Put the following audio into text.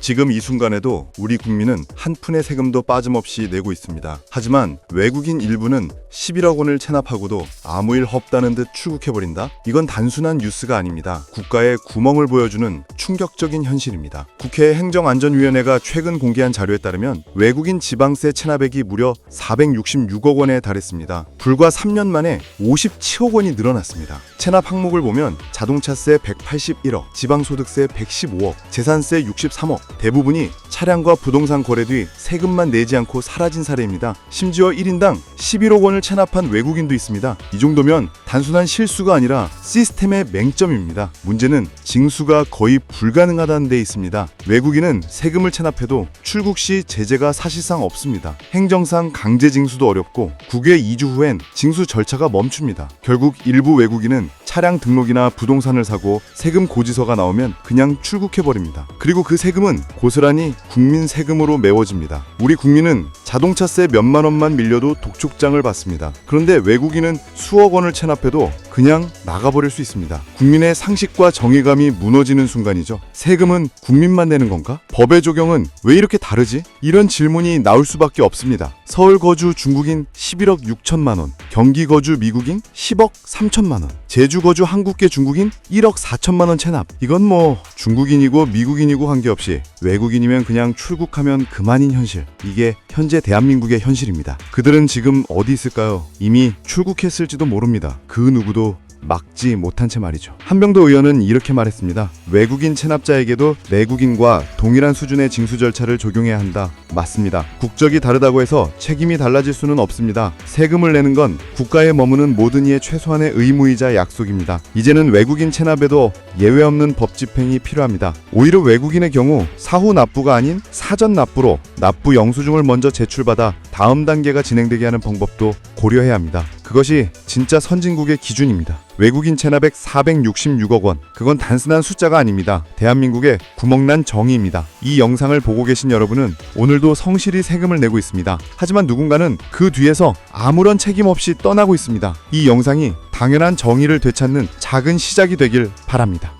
지금 이 순간에도 우리 국민은 한 푼의 세금도 빠짐없이 내고 있습니다. 하지만 외국인 일부는 11억 원을 체납하고도 아무 일 없다는 듯 출국해버린다? 이건 단순한 뉴스가 아닙니다. 국가의 구멍을 보여주는 충격적인 현실입니다. 국회 행정안전위원회가 최근 공개한 자료에 따르면 외국인 지방세 체납액이 무려 466억 원에 달했습니다. 불과 3년 만에 57억 원이 늘어났습니다. 체납 항목을 보면 자동차세 181억, 지방소득세 115억, 재산세 63억, 대부분이 차량과 부동산 거래 뒤 세금만 내지 않고 사라진 사례입니다. 심지어 1인당 11억 원을 체납한 외국인도 있습니다. 이 정도면 단순한 실수가 아니라 시스템의 맹점입니다. 문제는 징수가 거의 불가능하다는 데 있습니다. 외국인은 세금을 체납해도 출국 시 제재가 사실상 없습니다. 행정상 강제 징수도 어렵고 국외 이주 후엔 징수 절차가 멈춥니다. 결국 일부 외국인은 차량 등록이나 부동산을 사고 세금 고지서가 나오면 그냥 출국해 버립니다. 그리고 그 세금 은 고스란히 국민 세금으로 메워집니다. 우리 국민은 자동차세 몇만 원만 밀려도 독촉장을 받습니다. 그런데 외국인은 수억 원을 체납해도 그냥 나가버릴 수 있습니다. 국민의 상식과 정의감이 무너지는 순간이죠. 세금은 국민만 내는 건가? 법의 적용은 왜 이렇게 다르지? 이런 질문이 나올 수밖에 없습니다. 서울 거주 중국인 11억 6천만 원, 경기 거주 미국인 10억 3천만 원, 제주 거주 한국계 중국인 1억 4천만 원 체납. 이건 뭐 중국인이고 미국인이고 관계없이 외국인이면 그냥 출국하면 그만인 현실. 이게 현재 대한민국의 현실입니다. 그들은 지금 어디 있을까요? 이미 출국했을지도 모릅니다. 그 누구도 막지 못한 채 말이죠. 한병도 의원은 이렇게 말했습니다. 외국인 체납자에게도 내국인과 동일한 수준의 징수 절차를 적용해야 한다. 맞습니다. 국적이 다르다고 해서 책임이 달라질 수는 없습니다. 세금을 내는 건 국가에 머무는 모든 이의 최소한의 의무이자 약속입니다. 이제는 외국인 체납에도 예외 없는 법 집행이 필요합니다. 오히려 외국인의 경우 사후 납부가 아닌 사전 납부로 납부 영수증을 먼저 제출받아 다음 단계가 진행되게 하는 방법도 고려해야 합니다. 그것이 진짜 선진국의 기준입니다. 외국인 체납액 466억 원. 그건 단순한 숫자가 아닙니다. 대한민국의 구멍난 정의입니다. 이 영상을 보고 계신 여러분은 오늘도 성실히 세금을 내고 있습니다. 하지만 누군가는 그 뒤에서 아무런 책임 없이 떠나고 있습니다. 이 영상이 당연한 정의를 되찾는 작은 시작이 되길 바랍니다.